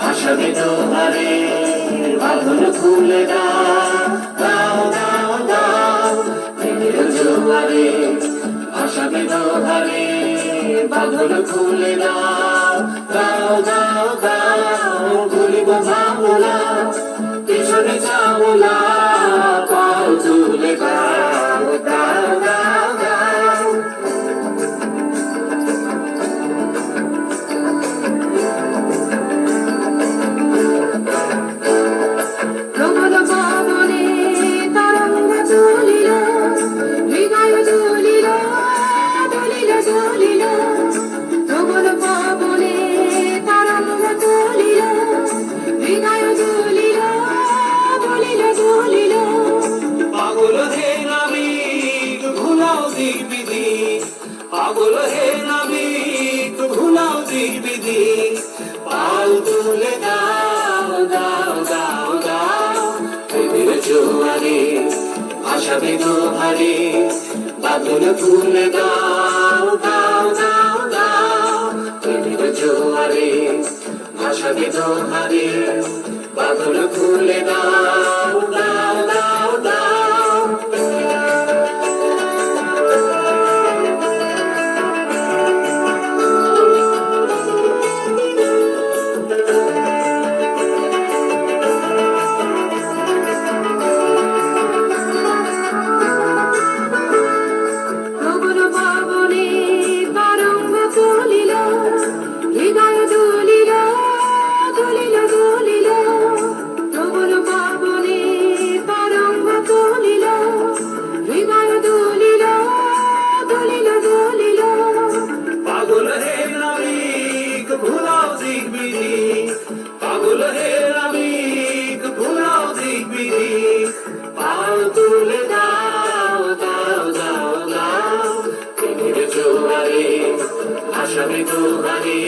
ভাসাবে দোহারে বাঁধন খুলে দাও দাও দাও জোয়ারে ভাসাবে দোহারে বাঁধন খুলে দাও দাও দাও হৃদয় দুলিল দুলিল দুলিল পাগল হে নাবিক, ভুলাও দিক বিধি পাগল হে নাবিক, ভুলাও দিক বিধি পাল তুলে দাও দাও দাও দাও প্রেমের জোয়ারে ভাসাবে দোহারে বাদল তুলে দাও দাও দাও দাও প্রেমের জোয়ারে ভাসাবে দোহারে বাদল তুলে দাও দাও তুলে দাও দাও দাও দাও। প্রেমের জোয়ারে আসামে তোমারে